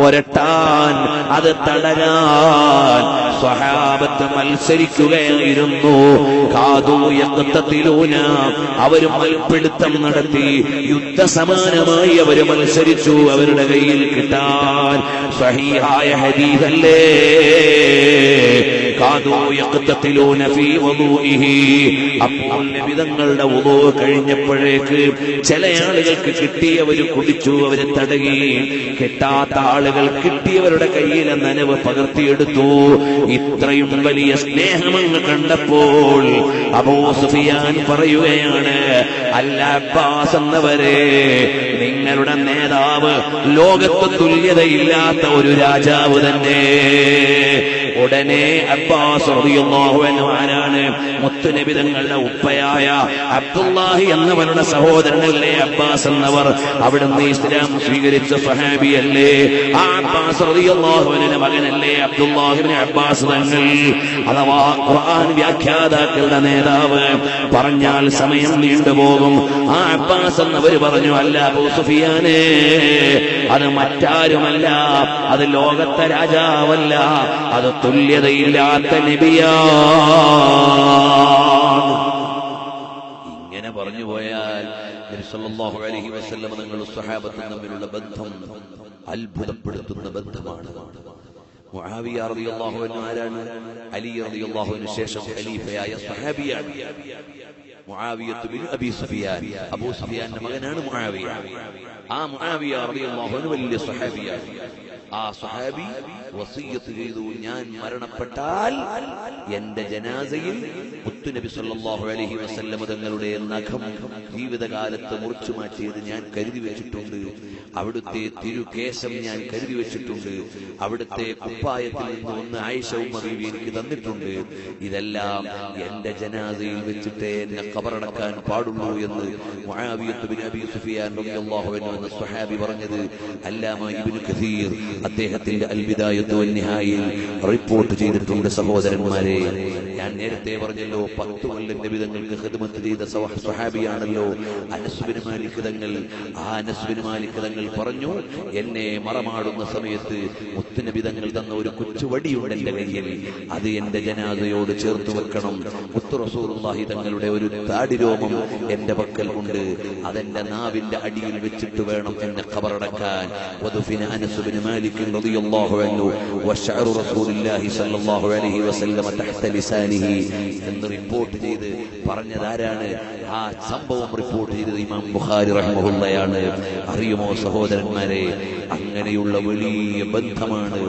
പുരട്ടാൻ അത് തടയാൻ സ്വഹാബത്ത് മത്സരിക്കുകയായിരുന്നു. കാതൂയക്കത്തിലൂന അവർ മൽപ്പിടുത്തം നടത്തി. യുദ്ധസമാനമായി അവർ മത്സരിച്ചു. അവരുടെ കയ്യിൽ കിട്ടാൻ സഹിഹായ ഹരീതല്ലേ അപ്പോൾ നബിതങ്ങളുടെ ഉദോ കഴിഞ്ഞപ്പോഴേക്ക് ചില ആളുകൾക്ക് കിട്ടിയവര് കുടിച്ചു അവർ തടകി. കിട്ടാത്ത ആളുകൾ കിട്ടിയവരുടെ കയ്യിലെ നനവ് പകർത്തിയെടുത്തു. ഇത്രയും വലിയ സ്നേഹമങ്ങ് കണ്ടപ്പോൾ അബൂ സുഫിയാൻ പറയുകയാണ് അല്ല അബ്ബാസ് എന്നവരെ നിങ്ങളുടെ നേതാവ് ലോകത്ത് തുല്യതയില്ലാത്ത ഒരു രാജാവ് തന്നെ. ഉടനെ അബ്ബാസ് റളിയല്ലാഹു അൻഹു ആരാണ് മുത്തുനബി തങ്ങളുടെ ഉപ്പയായ അബ്ദുല്ലാഹി എന്നവരുടെ സഹോദരനല്ലേ അബ്ബാസ് എന്നവർ അവിടുന്ന് ഇസ്ലാം സ്വീകരിച്ച സഹാബിയല്ലേ ആ അബ്ബാസ് മകനല്ലേ അബ്ദുല്ലാഹിബ്നു അബ്ബാസ് തങ്ങൾ? അഥവാ ഖുർആൻ വ്യാഖ്യാതാക്കളുടെ നേതാവ് പറഞ്ഞാൽ സമയം നീണ്ടുപോകും ആ അബ്ബാസ് എന്നവർ പറഞ്ഞു അല്ല സുഫിയാനേ അത് മറ്റാരുമല്ല. അത് ലോകത്തെ രാജാവല്ല. അത് തുല്യതയില്ലാത്ത നബിയാണ് ഇങ്ങനെ പറഞ്ഞു പോയാൽ അലൈഹി വസല്ലം നിങ്ങൾ സഹാബത്തും തമ്മിലുള്ള ബന്ധം അത്ഭുതപ്പെടുത്തുന്ന ബന്ധമാണ്. ആരാണ്? അലി അൻഹു ശേഷം ഖലീഫയായ ബിൻ അബി സുഫിയാൻ. അബൂ സുഫിയാന്റെ മകനാണ് മുആവിയ. ആ അൻഹു വലിയ സ്വഹാബിയാണ്. ആ സ്വഹാബി വസീയത്ത് ചെയ്തു. ഞാൻ മരണപ്പെട്ടാൽ എന്റെ ജനാസയിൽ മുത്തുനബി സല്ലല്ലാഹു അലൈഹി വസല്ലം തങ്ങളുടെ നഖം ജീവിതകാലത്ത് മുറിച്ചു മാറ്റിയത് ഞാൻ കരുതി വെച്ചിട്ടുണ്ട്. അവിടുത്തെ തിരുകേശം ഞാൻ കരുതി വെച്ചിട്ടുണ്ട്. അവിടുത്തെ കുപ്പായത്തിൽ നിന്ന് ഒന്ന് ആയിഷ ഉമ്മ ബീവി എനിക്ക് തന്നിട്ടുണ്ട്. ഇതെല്ലാം എന്റെ ജനാദയിൽ വെച്ചിട്ട് എന്നെ കബറടക്കാൻ പാടുള്ളൂ എന്ന് എന്ന സ്വഹാബി പറഞ്ഞത്. അദ്ദേഹത്തിന്റെ അൽബിദായത്തു റിപ്പോർട്ട് ചെയ്തിട്ടുണ്ട് സഹോദരന്മാരെ. ഞാൻ നേരത്തെ പറഞ്ഞല്ലോ പത്ത് കൊല്ലം നിബിതങ്ങൾക്ക് ഹിദ്മത്ത് ചെയ്ത സഹാബിയാണല്ലോ. അനസ്ബിന് മാലിക് തങ്ങൾ ആ അനസ്ബിന് മാലിക് തങ്ങൾ പറഞ്ഞു എന്നെ മറമാടുന്ന സമയത്ത് മുത്തുനബിതങ്ങൾ തന്ന ഒരു കൊച്ചുവടിയുണ്ട് എന്റെ കയ്യിൽ. അത് എന്റെ ജനാദയോട് ചേർത്ത് വെക്കണം. മുത്തു റസൂലുള്ളാഹി തങ്ങളുടെ ഒരു താടിരോമം എന്റെ പക്കൽ ഉണ്ട്. അതെന്റെ നാവിന്റെ അടിയിൽ വെച്ചിട്ട് വേണം എന്നെ ഖബറടക്കാൻ. അനസ് മാലിക് റളിയല്ലാഹു അൻഹു. റസൂലുള്ളാഹി സ്വല്ലല്ലാഹു അലൈഹി ലിസാനിഹി എന്ന് റിപ്പോർട്ട് ചെയ്ത് പറഞ്ഞതാരാണ്? ആ സംഭവം റിപ്പോർട്ട് ചെയ്തത് ഇമാം ബുഖാരി റഹ്മുള്ളയാണ് അറിയുമോ സഹോദരന്മാരെ? അങ്ങനെയുള്ള വലിയ ബന്ധമാണ്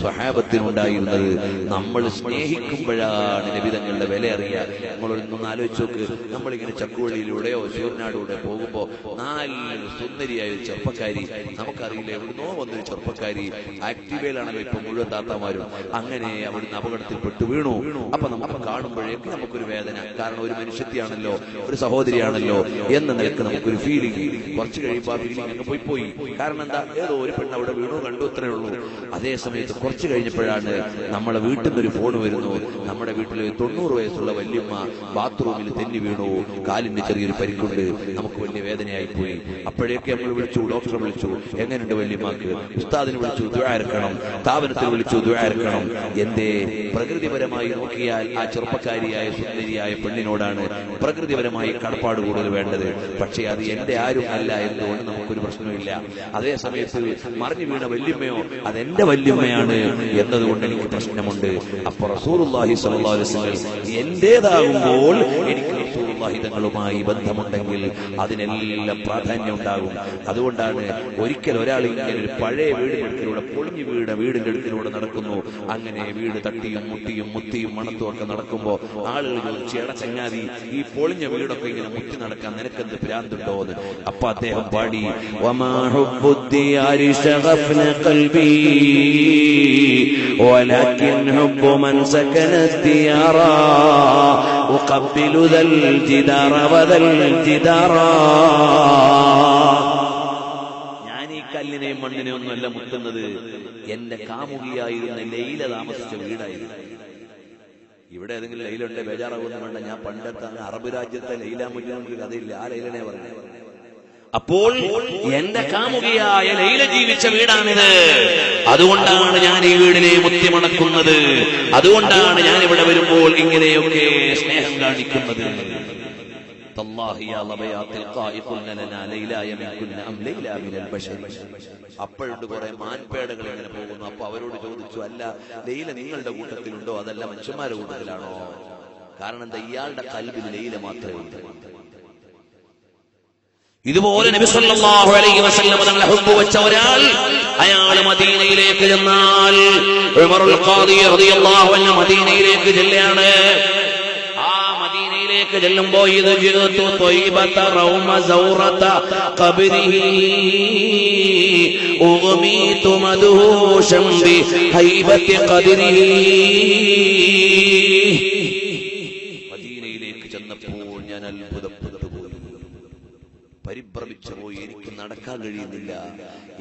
സ്വഹാബത്തിനുണ്ടായിരുന്നത്. നമ്മൾ സ്നേഹിക്കുമ്പോഴാണ് ലഭിതങ്ങളുടെ വില അറിയുക. നമ്മളൊന്ന് ആലോചിച്ച് നോക്ക്. നമ്മളിങ്ങനെ ചക്കുവള്ളിയിലൂടെയോ ചൂർനാടൂടെ പോകുമ്പോ നാല് സുന്ദരിയായ ഒരു ചെറുപ്പക്കാരി നമുക്കറിയില്ല എവിടുന്നോ വന്നൊരു ചെറുപ്പക്കാരി ആക്റ്റീവയിലാണല്ലോ ഇപ്പൊ മുഴുവൻ താത്താമാരും. അങ്ങനെ അവിടുന്ന് അപകടത്തിൽപ്പെട്ടു വീണു. അപ്പൊ നമുക്ക് കാണുമ്പോഴേക്ക് നമുക്കൊരു വേദന. കാരണം ഒരു മനുഷ്യത്തെയാണല്ലോ ഒരു സഹോദരിയാണല്ലോ എന്ന നിലയ്ക്ക് നമുക്കൊരു ഫീലിംഗ് കുറച്ച് കഴിയുമ്പോൾ ആ ഫീലിംഗ് അങ്ങ് പോയി പോയി. കാരണം എന്താ? ഏതോ ഒരു പെണ്ണ് അവിടെ വീണു കണ്ടു അത്രേ ഉള്ളൂ. അതേ സമയത്ത് കുറച്ച് കഴിഞ്ഞപ്പോഴാണ് നമ്മളെ വീട്ടിൽ നിന്ന് ഒരു ഫോൺ വരുന്നു. നമ്മുടെ വീട്ടിലെ തൊണ്ണൂറ് വയസ്സുള്ള വല്യമ്മ ബാത്റൂമിൽ തെന്നി വീണു. കാലിന് ചെറിയൊരു പരിക്കുണ്ട്. നമുക്ക് വലിയ വേദനയായി പോയി. അപ്പോഴേക്കും നമ്മൾ വിളിച്ചു ഡോക്ടറെ വിളിച്ചു. എങ്ങനെയുണ്ട് വല്യമ്മക്ക്? ഉസ്താദിനെ വിളിച്ചു ദ്വാരക്കണം സ്ഥാപനത്തിൽ വിളിച്ചു ദ്വാരക്കണം എന്റെ പ്രകൃതിപരമായി നോക്കിയാൽ ആ ചെറുപ്പക്കാരിയായ സുന്ദരിയായ പെണ്ണിനോടാണ് പ്രകൃതിപരമായി കടപ്പാട് കൂടുതൽ വേണ്ടത്. പക്ഷേ അത് എന്റെ ആരും അല്ല എന്തുകൊണ്ട് നമുക്കൊരു പ്രശ്നമില്ല അതേ സമയത്ത് മറിഞ്ഞു വീണ വല്യമ്മയോ അതെന്റെ വല്യമ്മയാണ് എന്നതുകൊണ്ട് എനിക്ക് പ്രശ്നമുണ്ട്. അപ്പൊ റസൂർ എന്റേതാകുമ്പോൾ എനിക്ക് റസൂലുള്ളാഹി തങ്ങളുമായി ബന്ധമുണ്ടെങ്കിൽ അതിനെല്ലാം പ്രാധാന്യം ഉണ്ടാകും അതുകൊണ്ടാണ് ഒരിക്കൽ ഒരാൾ ഇങ്ങനെ ഒരു പഴയ വീടിന്റെ അടുക്കിലൂടെ പൊളിഞ്ഞു വീട് വീടിന്റെ അടുക്കിലൂടെ നടക്കുന്നു അങ്ങനെ വീട് തട്ടിയും മുട്ടിയും മുത്തിയും മണത്തും ഒക്കെ നടക്കുമ്പോ ആളുകൾ ചോദിച്ചു എടാ ചങ്ങാതി ഈ പൊളിഞ്ഞ വീടൊക്കെ ഇങ്ങനെ മുത്തി നടക്കാൻ നിനക്കെന്ത് ഭ്രാന്തുണ്ടോ എന്ന് അപ്പൊ അദ്ദേഹം പാടി "വമാ ഹുബ്ബുദ്ദിയാരി ശഗഫ്ന ഖൽബി ولكن حب من سكن الديار أقبل ذا الجدار وذا الجدار ഞാൻ ഈ കല്ലിനെയും മണ്ണിനെയും ഒന്നുമല്ല മുട്ടുന്നത് എന്റെ കാമുകിയായിരുന്ന ലൈല താമസിച്ച വീടായിരുന്നു ഇവിടെ ഏതെങ്കിലും ലൈല ഉണ്ട് ബേജാറാവൊന്നും വേണ്ട ഞാൻ പണ്ടത്തെ അങ്ങ് അറബ് രാജ്യത്തെ ലൈല മുന്നിൽ നമുക്ക് കഥയില്ല ആ ലൈലനെ പറഞ്ഞത് അപ്പോൾ എന്റെ കാമുകിയായ ലൈല ജീവിച്ച വീടാണിത്. അതുകൊണ്ടാണ് ഞാൻ ഈ വീടിനെ മുത്തിമണക്കുന്നത്. അതുകൊണ്ടാണ് ഞാൻ ഇവിടെ വരുമ്പോൾ ഇങ്ങനെയൊക്കെ സ്നേഹം കാണിക്കുന്നത്. അപ്പോഴുണ്ട് കുറെ മാൻപേടകൾ ഇങ്ങനെ പോകുന്നു. അപ്പൊ അവരോട് ചോദിച്ചു അല്ല ലൈല നിങ്ങളുടെ കൂട്ടത്തിലുണ്ടോ? അതല്ല മനുഷ്യന്മാരുടെ കൂട്ടത്തിലാണോ? കാരണം എന്താ ഇയാളുടെ കൽവിൽ ലൈല മാത്രമേ ഉണ്ട്. ഇതുപോലെ നബി സല്ലല്ലാഹു അലൈഹി വസല്ലം തങ്ങളെ ഹുബ്ബ് വെച്ച ഒരാൾ അയാൾ മദീനയിലേക്ക് ചെന്നാൽ ഉമറുൽ ഖാദി റളിയല്ലാഹു അൻഹു മദീനയിലേക്ക് ചെല്ലാണ് ആ മദീനയിലേക്ക് ചെല്ലുമ്പോൾ ഇത് ജിഅതു ത്വയ്ബത റൗമ സൗറത ഖബ്രിഹി ഉഗ്മീതു മദ്ഹൂശം ബി ഹൈബത്തി മദീനയിലേക്ക് ചെന്നപ്പോൾ ഞാൻ അത്ഭുതപ്പെട്ടു. പരിഭ്രമിച്ചു പോയി എനിക്ക് നടക്കാൻ കഴിയുന്നില്ല.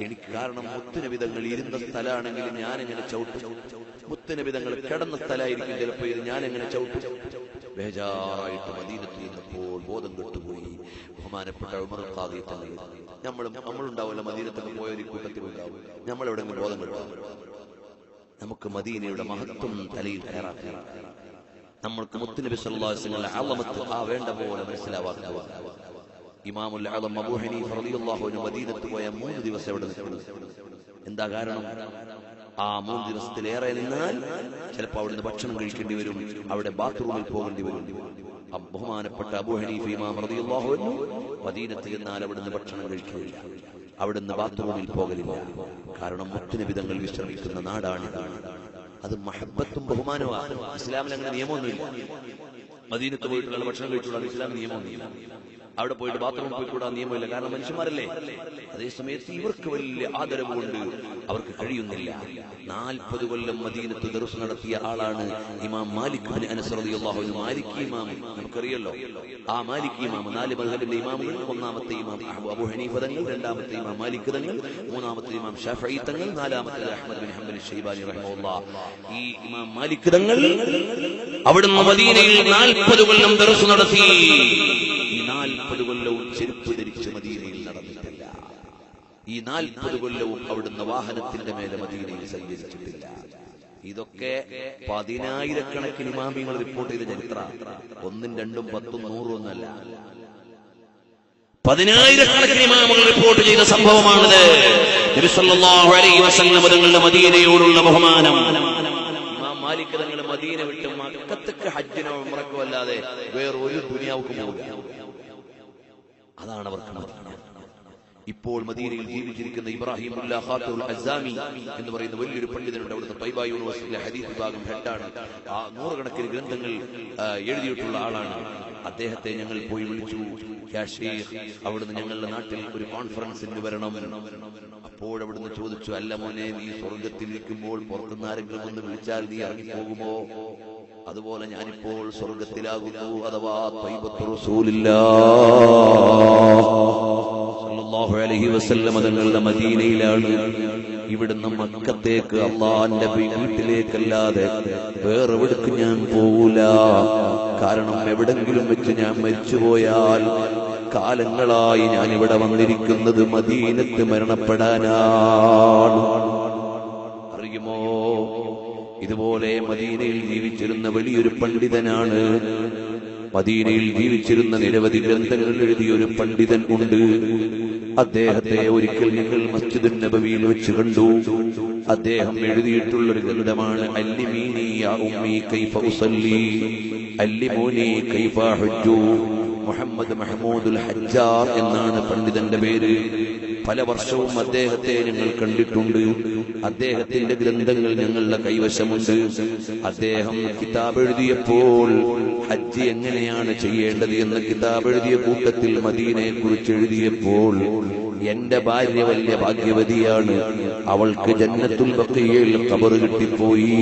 എനിക്ക് കാരണം മുത്തുനബിതങ്ങൾ ഇരുന്ന സ്ഥലമാണെങ്കിൽ ഞാൻ എങ്ങനെ ചവിട്ടും. മുത്തുനബിതങ്ങൾ കിടന്ന സ്ഥലമായിരിക്കും ചിലപ്പോൾ ഇത് ഞാൻ എങ്ങനെ ചവിട്ടും. ബേജാറായിട്ട് മദീനത്തിൽ നിന്നപ്പോൾ ബോധം കെട്ടുപോയി. ബഹുമാനപ്പെട്ട ഉമർ ഖാദി തങ്ങൾ നമ്മളും നമ്മളുണ്ടാവില്ല മദീനത്തൊക്കെ പോയ ഒരു കൂട്ടത്തിൽ ഉണ്ടാവും. നമ്മളെവിടെ ബോധം കെട്ടാം. നമുക്ക് മദീനയുടെ മഹത്വം തലയിൽ കയറാക്കി നമ്മൾക്ക് മുത്തുനബി വസല്ലം ആ വേണ്ട പോലെ മനസ്സിലാവാക്കുക ഇമാമുൽ ആലം അബൂ ഹനീഫ റളിയല്ലാഹു അൻഹു മദീനത്ത് പോയ മൂന്ന് ദിവസം എവിടെ നിൽക്കുന്നു? എന്താ കാരണം? ആ മൂന്ന് ദിവസത്തിലേറെ നിന്നാൽ ചിലപ്പോൾ അവിടുന്ന് ഭക്ഷണം കഴിക്കേണ്ടി വരും. അവിടെ ബാത്റൂമിൽ പോകേണ്ടി വരും. അബഹുമാനപ്പെട്ട ബഹുമാനപ്പെട്ട അബൂ ഹനീഫ ഇമാം റളിയല്ലാഹു അൻഹു മദീനത്ത് ചെന്നാൽ അവിടുന്ന് ഭക്ഷണം കഴിക്കില്ല. അവിടുന്ന് ബാത്റൂമിൽ പോകലില്ല. കാരണം മുത്തുനബി തങ്ങൾ വിശ്രമിക്കുന്ന നാടാണ് അത് മഹബത്തും ബഹുമാനവുമാണ്. ഇസ്ലാമിൽ അങ്ങനെ നിയമമൊന്നുമില്ല. മദീനത്ത് പോയിട്ടുള്ള ഭക്ഷണം കഴിച്ചുള്ള ഇസ്ലാം നിയമമൊന്നുമില്ല. അവിടെ പോയിട്ട് ബാത്റൂമിൽ പോയിക്കൂടാ നിയമമില്ല. കാരണം മനുഷ്യന്മാരല്ലേ? അതേസമയത്ത് ഇവർക്ക് വലിയ ആദരവ് കൊണ്ട് അവർക്ക് കഴിയുന്നില്ല. നാൽപ്പത് കൊല്ലം മദീനത്ത് ദർസ് നടത്തിയ ആളാണ് ഇമാം മാലിക് മാലിക് ഇമാം നമുക്കറിയല്ലോ. ആ മാലിക് ഇമാം നാല് മഹലിന്റെ ഇമാമുകൾ ഒന്നാമത്തെ ഇമാം അബു ഹനീഫ തങ്ങൾ രണ്ടാമത്തെ ഇമാം മാലിക് തങ്ങൾ മൂന്നാമത്തെ ഇമാം ഷാഫഈ തങ്ങൾ നാലാമത്തെ അഹമ്മദ് ബിൻ ഹംബൽ ഷെയ്ബാനി റഹിമഹുല്ലാഹ് ഈ ഇമാം മാലിക് തങ്ങൾ അവിടുന്ന് മദീനയിൽ നാൽപ്പത് കൊല്ലം ദർസ് നടത്തി ഈ നാൽപ്പത് കൊല്ലവും ചെരുപ്പ് ധരിച്ച് മദീനയിൽ നടന്നിട്ടില്ല ഈ നാൽപ്പത് കൊല്ലവും അവിടുന്ന് വാഹനത്തിന്റെ മേലെ മദീനയിൽ സഞ്ചരിച്ചിട്ടില്ല. ഇതൊക്കെ പതിനായിരക്കണക്കിന് ഇമാമികൾ റിപ്പോർട്ട് ചെയ്ത ചരിത്ര. ഒന്നും രണ്ടും പത്തും നൂറും ഒന്നല്ല. പതിനായിരക്കണക്കിന് ഇമാമുകൾ റിപ്പോർട്ട് ചെയ്ത സംഭവമാണിത്. തങ്ങളുടെ മദീനയോടുള്ള ബഹുമാനം. മാലിക് മദീന വിട്ട് മക്കത്തേക്ക് ഹജ്ജിനോ ഉംറക്കോ അല്ലാതെ വേറെ ഒരു ദുനിയാവുക്കും അതാണ് അവർക്ക് മദീന. ഇപ്പോൾ മദീനയിൽ ജീവിച്ചിരിക്കുന്ന ഇബ്രാഹിം അസാമി എന്ന് പറയുന്ന വലിയൊരു പണ്ഡിതനുണ്ട് അവിടുത്തെ തൈബ യൂണിവേഴ്സിറ്റിയിലെ ഹദീസ് വിഭാഗം ഹെഡാണ് ആ നൂറുകണക്കിന് ഗ്രന്ഥങ്ങൾ എഴുതിയിട്ടുള്ള ആളാണ്. അദ്ദേഹത്തെ ഞങ്ങൾ പോയി വിളിച്ചു. അവിടുന്ന് ഞങ്ങളുടെ നാട്ടിൽ ഒരു കോൺഫറൻസിന് വരണം. അപ്പോഴവിടുന്ന് ചോദിച്ചു അല്ല മോനെ നീ സ്വർഗത്തിലിരിക്കുമ്പോൾ പുറത്തുനിന്ന് ആരെങ്കിലും ഒന്ന് വിളിച്ചാൽ നീ ഇറങ്ങിപ്പോകുമോ? അതുപോലെ ഞാനിപ്പോൾ സ്വർഗത്തിലാകുന്നു അഥവാ തൈബത്തു റസൂലില്ലാ ഇവിടുന്ന് മക്കത്തേക്ക് അള്ളാന്റെ വീട്ടിലേക്കല്ലാതെ വേറെ എവിടേക്ക് ഞാൻ പോവൂല. കാരണം എവിടെങ്കിലും വെച്ച് ഞാൻ മരിച്ചുപോയാൽ കാലങ്ങളായി ഞാൻ ഇവിടെ വന്നിരിക്കുന്നത് മദീനത്ത് മരണപ്പെടാനാണ്. അറിയുമോ? ഇതുപോലെ മദീനയിൽ ജീവിച്ചിരുന്ന വലിയൊരു പണ്ഡിതനാണ്. മദീനയിൽ ജീവിച്ചിരുന്ന നിരവധി ഗ്രന്ഥങ്ങൾ എഴുതിയ ഒരു പണ്ഡിതൻ ഉണ്ട്. അദ്ദേഹത്തെ ഒരിക്കൽ ഞങ്ങൾ മസ്ജിദ് നബവിയിൽ വെച്ച് കണ്ടു. അദ്ദേഹം എഴുതിയിട്ടുള്ള ഒരു ഗ്രന്ഥമാണ് അല്ലിമീനി യാ ഉമ്മി കൈഫ ഉസല്ലി അല്ലിമൂനി കൈഫ ഹജ്ജു മുഹമ്മദ് മഹമൂദുൽ ഹജ്ജാർ എന്നാണ് പണ്ഡിതന്റെ പേര്. പല വർഷവും അദ്ദേഹത്തെ ഞങ്ങൾ കണ്ടിട്ടുണ്ട്. അദ്ദേഹത്തിന്റെ ഗ്രന്ഥങ്ങൾ ഞങ്ങളുടെ കൈവശമുണ്ട്. അദ്ദേഹം കിതാബ് എഴുതിയപ്പോൾ ഹജ്ജ് എങ്ങനെയാണ് ചെയ്യേണ്ടത് എന്ന് കിതാബ് എഴുതിയ കൂട്ടത്തിൽ മദീനയെ കുറിച്ച് എഴുതിയപ്പോൾ എന്റെ ഭാര്യ വലിയ ഭാഗ്യവതിയാണ്. അവൾക്ക് ജന്നത്തുൽ ബഖിയയിൽ ഖബർ കിട്ടിപ്പോയി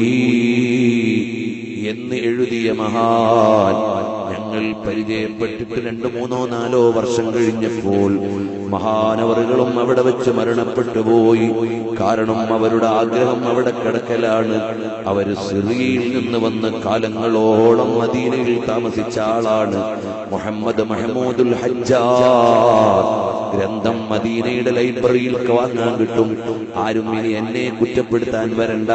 എന്ന് എഴുതിയ മഹാൻ ഞങ്ങൾ പരിചയപ്പെട്ടിട്ട് രണ്ടു മൂന്നോ നാലോ വർഷം കഴിഞ്ഞപ്പോൾ മഹാനവറുകളും അവിടെ വെച്ച് മരണപ്പെട്ടു പോയി. കാരണം അവരുടെ ആഗ്രഹം അവിടെ കിടക്കലാണ്. അവർ സിറിയയിൽ നിന്ന് വന്ന് കാലങ്ങളോളം മദീനയിൽ താമസിച്ച ആളാണ് മുഹമ്മദ് മഹമൂദുൽ ഹജ്ജാർ ഗ്രന്ഥം മദീനയുടെ ലൈബ്രറിയിലൊക്കെ വാങ്ങാൻ കിട്ടും. ആരും ഇനി എന്നെ കുറ്റപ്പെടുത്താൻ വരണ്ട.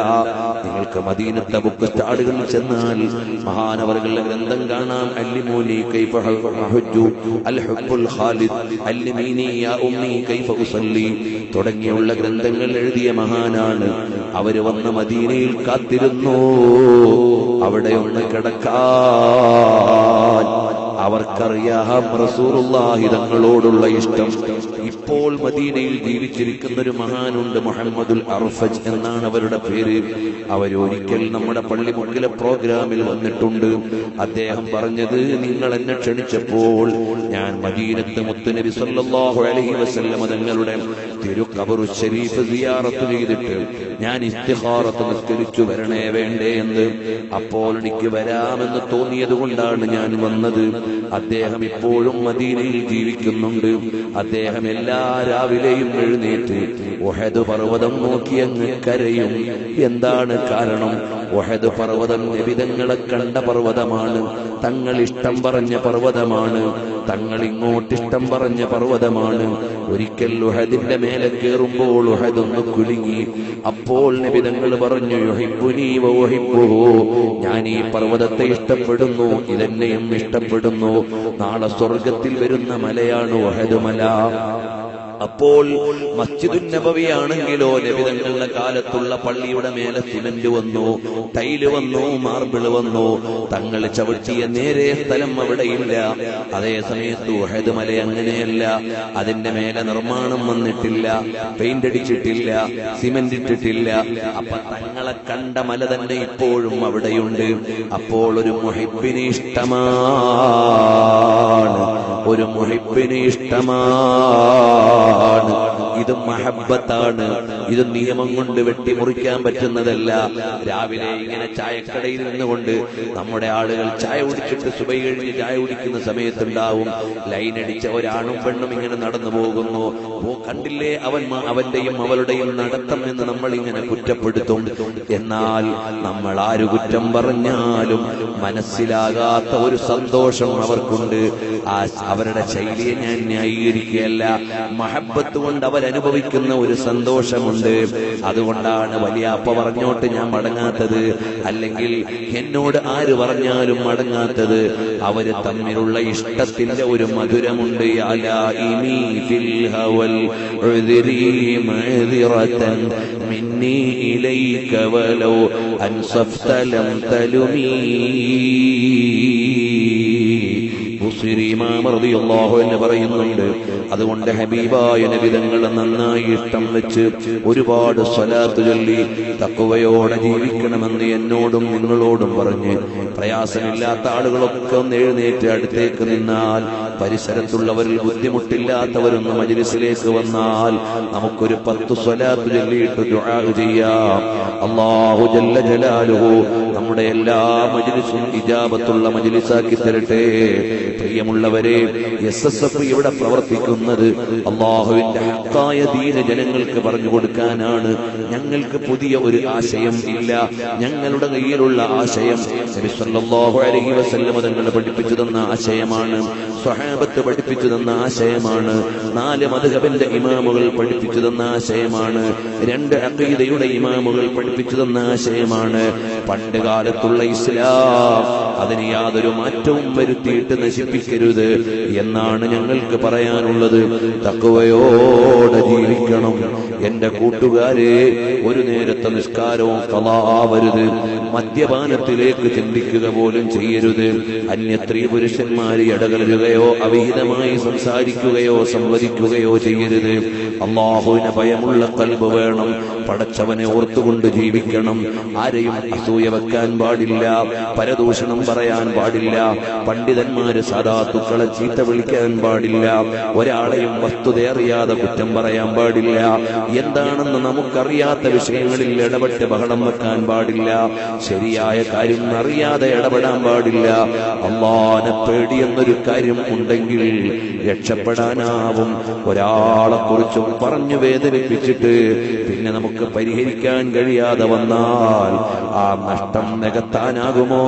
നിങ്ങൾക്ക് മദീനത്തെ ബുക്ക് സ്റ്റാളുകളിൽ ചെന്നാൽ മഹാനവറുകളുടെ ഗ്രന്ഥം കാണാം അല്ലിമോനി കൈഫ ഹുജ്ജു. അൽ ഹുബ്ബുൽ ഖാലിദ് യാ തുടങ്ങിയുള്ള ഗ്രന്ഥങ്ങൾ എഴുതിയ മഹാനാണ്. അവർ വന്ന മദീനയിൽ കാത്തിരുന്നു. അവിടെ ഒന്ന് കിടക്കാൻ. അവർക്കറിയാം റസൂറുല്ലാഹി തങ്ങളോടുള്ള ഇഷ്ടം. ഇപ്പോൾ മദീനയിൽ ജീവിച്ചിരിക്കുന്ന ഒരു മഹാനുണ്ട് മുഹമ്മദുൽ അർഫജ് എന്നാണ് അവരുടെ പേര്. അവരൊരിക്കൽ നമ്മുടെ പള്ളി മുക്കിലെ പ്രോഗ്രാമിൽ വന്നിട്ടുണ്ട്. അദ്ദേഹം പറഞ്ഞത് നിങ്ങൾ എന്നെ ക്ഷണിച്ചപ്പോൾ ഞാൻ മദീനത്ത് മുത്തുനബി സല്ലല്ലാഹു അലൈഹി വസല്ലമ തങ്ങളുടെ തിരുക്കബറു ശരീഫ് സിയാറത്ത് ചെയ്തിട്ട് ഞാൻ ഇസ്തിഖാറത്ത് നിസ്കരിച്ചു വരണേ വേണ്ടേ എന്ന് അപ്പോൾ എനിക്ക് വരാമെന്ന് തോന്നിയത് കൊണ്ടാണ് ഞാൻ വന്നത്. അദ്ദേഹം ഇപ്പോഴും മദീനയിൽ ജീവിക്കുന്നുണ്ട്. അദ്ദേഹം എല്ലാ രാവിലെയും എഴുന്നേറ്റ് ഒഹദ് പർവതം നോക്കി അങ്ങ് കരയും. എന്താണ് കാരണം? ഒഹദ് പർവതം നിബിതങ്ങളെ കണ്ട പർവതമാണ്. തങ്ങൾ ഇഷ്ടം പറഞ്ഞ പർവതമാണ്. തങ്ങൾ ഇങ്ങോട്ട് ഇഷ്ടം പറഞ്ഞ പർവതമാണ്. ഒരിക്കൽ ഉഹദിന്റെ മേലെ കയറുമ്പോൾ ഉഹദ് ഒന്ന് കുലുങ്ങി. അപ്പോൾ നിബിതങ്ങൾ പറഞ്ഞു യുഹിബ്ബുനീ വയുഹിബ്ബുഹു. ഞാൻ ഈ പർവതത്തെ ഇഷ്ടപ്പെടുന്നു ഇതെന്നെയും ഇഷ്ടപ്പെടുന്നു. നാളെ സ്വർഗത്തിൽ വരുന്ന മലയാണ് ഒഹദുമല മല അപ്പോൾ മസ്ജിദുൻ നബവി ആണെങ്കിലോ നബിതങ്ങളുടെ കാലത്തുള്ള പള്ളിയുടെ മേലെ സിമന്റ് വന്നു ടൈൽ വന്നു മാർബിൾ വന്നു. തങ്ങൾ ചവിട്ടിയ നേരെ സ്ഥലം അവിടെയില്ല. അതേ സമയത്ത് ഉഹദ് മല അങ്ങനെയല്ല. അതിന്റെ മേലെ നിർമ്മാണം വന്നിട്ടില്ല. പെയിന്റ് അടിച്ചിട്ടില്ല സിമന്റ് ഇട്ടിട്ടില്ല. അപ്പൊ തങ്ങളെ കണ്ട മല തന്നെ ഇപ്പോഴും അവിടെയുണ്ട്. അപ്പോൾ ഒരു മുഹിബിന് ഇഷ്ടമാണ്. ഒരു മുഹിബിന് ഇഷ്ടമാണ്. ഇത് മഹബത്താണ്. ഇത് നിയമം കൊണ്ട് വെട്ടിമുറിക്കാൻ പറ്റുന്നതല്ല. രാവിലെ ഇങ്ങനെ ചായക്കടയിൽ നിന്നുകൊണ്ട് നമ്മുടെ ആളുകൾ ചായ കുടിച്ചിട്ട് സുബൈ കഴിഞ്ഞ് ചായ കുടിക്കുന്ന സമയത്തുണ്ടാവും ലൈൻ അടിച്ച ഒരാണും പെണ്ണും ഇങ്ങനെ നടന്നു പോകുന്നു. കണ്ടില്ലേ? അവൻ അവന്റെയും അവളുടെയും നടത്തം എന്ന് നമ്മൾ ഇങ്ങനെ കുറ്റപ്പെടുത്തും. എന്നാൽ നമ്മൾ ആര് കുറ്റം പറഞ്ഞാലും മനസ്സിലാകാത്ത ഒരു സന്തോഷം അവർക്കുണ്ട്. ആ അവരുടെ ശൈലിയെ ഞാൻ ന്യായീകരിക്കുകയല്ല. മഹബത്ത് കൊണ്ട് അവരനുഭവിക്കുന്ന ഒരു സന്തോഷമുണ്ട്. അതുകൊണ്ടാണ് വലിയ അപ്പ പറഞ്ഞോട്ട് ഞാൻ മടങ്ങാത്തത്. അല്ലെങ്കിൽ എന്നോട് ആര് പറഞ്ഞാലും മടങ്ങാത്തത്. അവർ തമ്മിലുള്ള ഇഷ്ടത്തിന്റെ ഒരു മധുരമുണ്ട്. യാ ലായിമി തലുമീ. എന്ന് പറയുന്നുണ്ട്. അതുകൊണ്ട് ഹബീബായ നബിതങ്ങൾ നന്നായി ഇഷ്ടം വെച്ച് ഒരുപാട് സ്വലാത്ത് ചൊല്ലി തക്കുവയോടെ ജീവിക്കണമെന്ന് എന്നോടും നിങ്ങളോടും പറഞ്ഞ് പ്രയാസമില്ലാത്ത ആളുകളൊക്കെ ഒന്ന് എഴുന്നേറ്റ് അടുത്തേക്ക് നിന്നാൽ പരിസരത്തുള്ളവരിൽ ബുദ്ധിമുട്ടില്ലാത്തവരൊന്ന് മജിലിസിലേക്ക് വന്നാൽ നമുക്കൊരു പത്ത് സ്വലാത്ത് ചൊല്ലിയിട്ട് ദുആ ചെയ്യാം. അല്ലാഹു ജല്ല ജലാലുഹു. നമ്മുടെ എല്ലാ മജിലിസും ഇജാബത്തുള്ള മജിലിസാക്കി തരട്ടെ. പ്രിയമുള്ളവരെ എസ് എസ് എഫ് ഇവിടെ പ്രവർത്തിക്കുന്നത് അള്ളാഹുവിന്റെ ഹക്കായ ദീന ജനങ്ങൾക്ക് പറഞ്ഞു കൊടുക്കാനാണ്. ഞങ്ങൾക്ക് പുതിയ ഒരു ആശയം ഇല്ല. ഞങ്ങളുടെ കയ്യിലുള്ള ആശയം അലൈഹി പഠിപ്പിച്ചു തന്ന ആശയമാണ്. സ്വഹാബത്ത് പഠിപ്പിച്ചു തന്ന ആശയമാണ്. നാല് മധുഹബന്റെ ഇമാമുകൾ പഠിപ്പിച്ചു തന്ന ആശയമാണ്. രണ്ട് അഖീദയുടെ ഇമാമുകൾ പഠിപ്പിച്ചു തന്ന ആശയമാണ്. പണ്ട് കാലത്തുള്ള ഇസ്ലാം അതിന് യാതൊരു മാറ്റവും വരുത്തിയിട്ട് നശിപ്പിക്കരുത് എന്നാണ് ഞങ്ങൾക്ക് പറയാനുള്ളത്. തക്കവയോടെ ജീവിക്കണം. എന്റെ കൂട്ടുകാരെ ഒരു നേരത്തെ നിസ്കാരവും കലാവരുത് മദ്യപാനത്തിലേക്ക് ചിന്തിക്കുക പോലും ചെയ്യരുത്. അന്യ സ്ത്രീ പുരുഷന്മാരെ ഇടകലരുകയോ അവിഹിതമായി സംസാരിക്കുകയോ സംവദിക്കുകയോ ചെയ്യരുത്. അള്ളാഹുവിനെ ഭയമുള്ള കൽബ് വേണം. പടച്ചവനെ ഓർത്തുകൊണ്ട് ജീവിക്കണം. ആരെയും അസൂയ വെക്കാൻ പാടില്ല. പരദൂഷണം പറയാൻ പാടില്ല. പണ്ഡിതന്മാര് സദാത്തുക്കളെ ചീത്ത വിളിക്കാൻ പാടില്ല. ഒരാളെയും വസ്തുതയറിയാതെ കുറ്റം പറയാൻ പാടില്ല. എന്താണെന്ന് നമുക്കറിയാത്ത വിഷയങ്ങളിൽ ഇടപെട്ട് ബഹളം വെക്കാൻ പാടില്ല. ശരിയായ കാര്യം അറിയാതെ ഇടപെടാൻ പാടില്ല. അള്ളാനെ പേടിയെന്നൊരു കാര്യം ഉണ്ടെങ്കിൽ രക്ഷപ്പെടാനാവും. ഒരാളെ കുറിച്ചും പറഞ്ഞു വേദനിപ്പിച്ചിട്ട് പിന്നെ നമുക്ക് പരിഹരിക്കാൻ കഴിയാതെ വന്നാൽ ആ നഷ്ടം നികത്താനാകുമോ?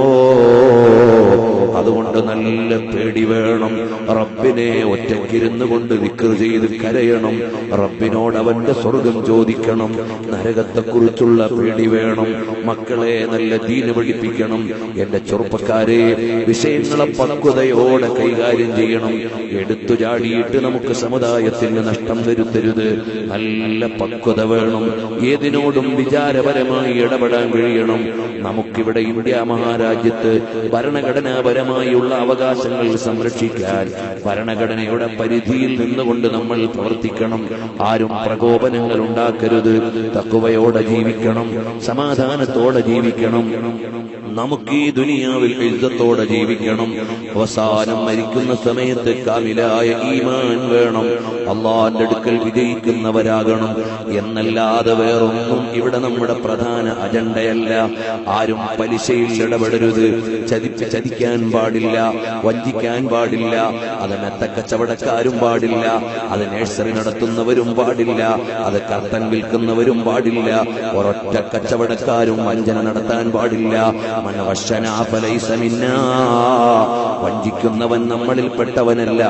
അതുകൊണ്ട് നല്ല പേടി വേണം. റബ്ബിനെ ഒറ്റക്കിരുന്നു കൊണ്ട് വിക്രു ചെയ്ത് കരയണം. റബ്ബിനോട് അവന്റെ ചോദിക്കണം. നരകത്തെക്കുറിച്ചുള്ള പേടി വേണം. മക്കളെ നല്ല ദീന പഠിപ്പിക്കണം. എന്റെ ചെറുപ്പക്കാരെ വിഷയങ്ങളെ പക്വതയോടെ കൈകാര്യം ചെയ്യണം. എടുത്തു ചാടിയിട്ട് നമുക്ക് സമുദായത്തിന് നഷ്ടം വരുത്തരുത്. നല്ല പക്വത വേണം. ഏതിനോടും വിചാരപരമായി ഇടപെടാൻ കഴിയണം. നമുക്കിവിടെ ഇന്ത്യ മഹാരാജ്യത്ത് ഭരണഘടനാപരമായുള്ള അവകാശങ്ങൾ സംരക്ഷിക്കാൻ ഭരണഘടനയുടെ പരിധിയിൽ നിന്നുകൊണ്ട് നമ്മൾ പ്രവർത്തിക്കണം. ആരും പ്രകോപനങ്ങൾ ഉണ്ടാക്കരുത് തക്കുവയോടെ ജീവിക്കണം. സമാധാനത്തോടെ ജീവിക്കണം. നമുക്ക് ഈ ദുനിയാവിൽ ഇജ്ജത്തോടെ ജീവിക്കണം. അവസാനം മരിക്കുന്ന സമയത്ത് കാമിലായ ഈമാൻ വേണം. അള്ളാന്റെ അടുക്കൽ വിജയിക്കുന്നവരാകണം. എന്നല്ലാതെ വേറൊന്നും ഇവിടെ നമ്മുടെ പ്രധാന അജണ്ടയല്ല. ആരും പലിശയിൽ ഇടപെടരുത്. ചതിച്ച് ചതിക്കാൻ പാടില്ല. വഞ്ചിക്കാൻ പാടില്ല. അത് മെത്തക്കച്ചവടക്കാരും പാടില്ല. അത് നേഴ്സറി നടത്തുന്നവരും പാടില്ല. അത് കർത്തൻ വിൽക്കുന്നവരും പാടില്ല. ഒരൊറ്റ കച്ചവടക്കാരും വഞ്ചന നടത്താൻ പാടില്ല. മനവശനാഫലൈസമിന്ന വഞ്ചിക്കുന്നവൻ നമ്മളിൽപ്പെട്ടവനല്ല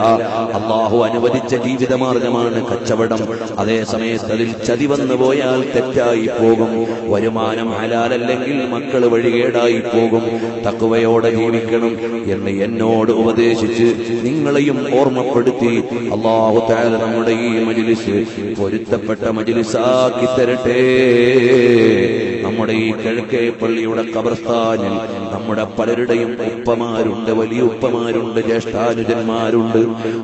അള്ളാഹു അനുവദിച്ച ജീവിതമാർഗമാണ് കച്ചവടം. അതേ സമയത്ത് അതിൽ ചതി വന്നു പോയാൽ തെറ്റായി പോകും. വരുമാനം ഹലാലല്ലെങ്കിൽ മക്കൾ വഴികേടായി പോകും. തക്കുവയോടെ ജീവിക്കണം എന്ന് എന്നോട് ഉപദേശിച്ച് നിങ്ങളെയും ഓർമ്മപ്പെടുത്തി അള്ളാഹു താല നമ്മുടെ ഈ മജിലിസ് പൊരുത്തപ്പെട്ട മജിലിസാക്കി തരട്ടെ. നമ്മുടെ ഈ കിഴക്കേ പള്ളിയുടെ കബർസ്ഥാനിൽ നമ്മുടെ പലരുടെയും ഉപ്പമാരുണ്ട് വലിയ ഉപ്പമാരുണ്ട് ജ്യേഷ്ഠാനുജന്മാരുണ്ട്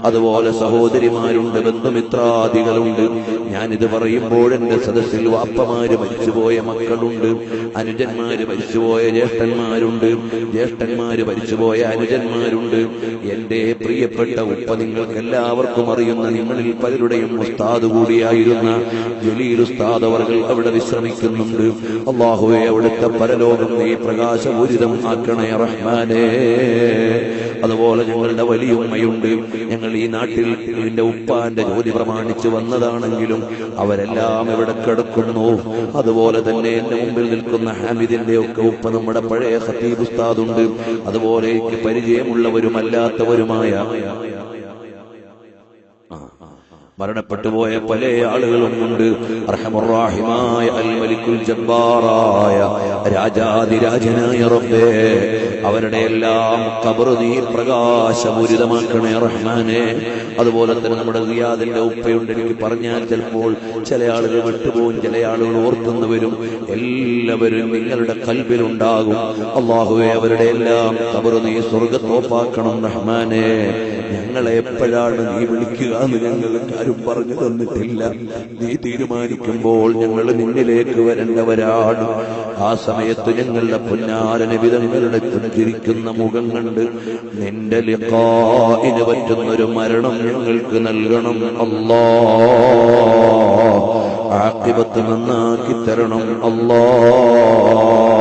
അതുപോലെ സഹോദരിമാരുണ്ട് ബന്ധുമിത്രാദികളുണ്ട്. ഞാനിത് പറയുമ്പോൾ എന്റെ സദസ്സിൽ വാപ്പമാര് മരിച്ചുപോയ മക്കളുണ്ട് അനുജന്മാര് മരിച്ചുപോയ ജ്യേഷ്ഠന്മാരുണ്ട് ജ്യേഷ്ഠന്മാര് മരിച്ചുപോയ അനുജന്മാരുണ്ട്. എന്റെ പ്രിയപ്പെട്ട ഉപ്പ നിങ്ങൾക്ക് എല്ലാവർക്കും അറിയുന്ന നിങ്ങളിൽ പലരുടെയും ഉസ്താദ് കൂടിയായിരുന്ന ജലീൽ ഉസ്താദ് അവർ അവിടെ വിശ്രമിക്കുന്നുണ്ട്. അള്ളാഹുവെ അവിടുത്തെ പരലോകം നീ പ്രകാശപൂരിതം ആക്കണേ റഹ്മാനേ. അതുപോലെ ഞങ്ങളുടെ വലിയ ഉമ്മയുണ്ട്. ഞങ്ങൾ ഈ നാട്ടിൽ എന്റെ ഉപ്പാന്റെ ജോലി പ്രമാണിച്ച് വന്നതാണെങ്കിലും അവരെല്ലാം ഇവിടെ കിടക്കുന്നു. അതുപോലെ തന്നെ എന്റെ മുമ്പിൽ നിൽക്കുന്ന ഹാമിദിന്റെ ഒക്കെ ഉപ്പ നമ്മുടെ പഴയ ഖത്തീബ് ഉസ്താദുണ്ട്. അതുപോലെ എനിക്ക് പരിചയമുള്ളവരുമല്ലാത്തവരുമായ മരണപ്പെട്ടുപോയ പല ആളുകളും ഉണ്ട് അർഹമുറാഹിമായ അൽ മലിക്കുൽ ജബ്ബാറായ രാജാതിരാജനായ റബ്ബേ അവരുടെ എല്ലാം കബർ നീ പ്രകാശപൂരിതമാക്കണേ റഹ്മാനെ. അതുപോലെ തന്നെ നമ്മുടെ റിയാദിന്റെ ഉപ്പയുണ്ട്. എനിക്ക് പറഞ്ഞാൽ ചിലപ്പോൾ ചില ആളുകൾ വിട്ടുപോകും ചില ആളുകൾ ഓർക്കുന്നവരും എല്ലാവരും നിങ്ങളുടെ കൽബിലുണ്ടാകും. അള്ളാഹുവെ അവരുടെ എല്ലാം കബർ നീ സ്വർഗത്തോപ്പാക്കണം റഹ്മാനെ. ഞങ്ങളെ എപ്പോഴാണ് നീ വിളിക്കുക എന്ന് ഞങ്ങൾക്ക് ആരും പറഞ്ഞു തന്നിട്ടില്ല. നീ തീരുമാനിക്കുമ്പോൾ ഞങ്ങൾ നിന്നിലേക്ക് വരേണ്ടവരാണ്. ആ സമയത്ത് ഞങ്ങളുടെ പൊന്നാരന വിധങ്ങളുടെ പുഞ്ചിരിക്കുന്ന മുഖം കണ്ട് നിന്റെ ലിഖായിന് പറ്റുന്നൊരു മരണം ഞങ്ങൾക്ക് നൽകണം. അല്ലാ ആക്കിപത്ത് നന്നാക്കി തരണം. അല്ലാ.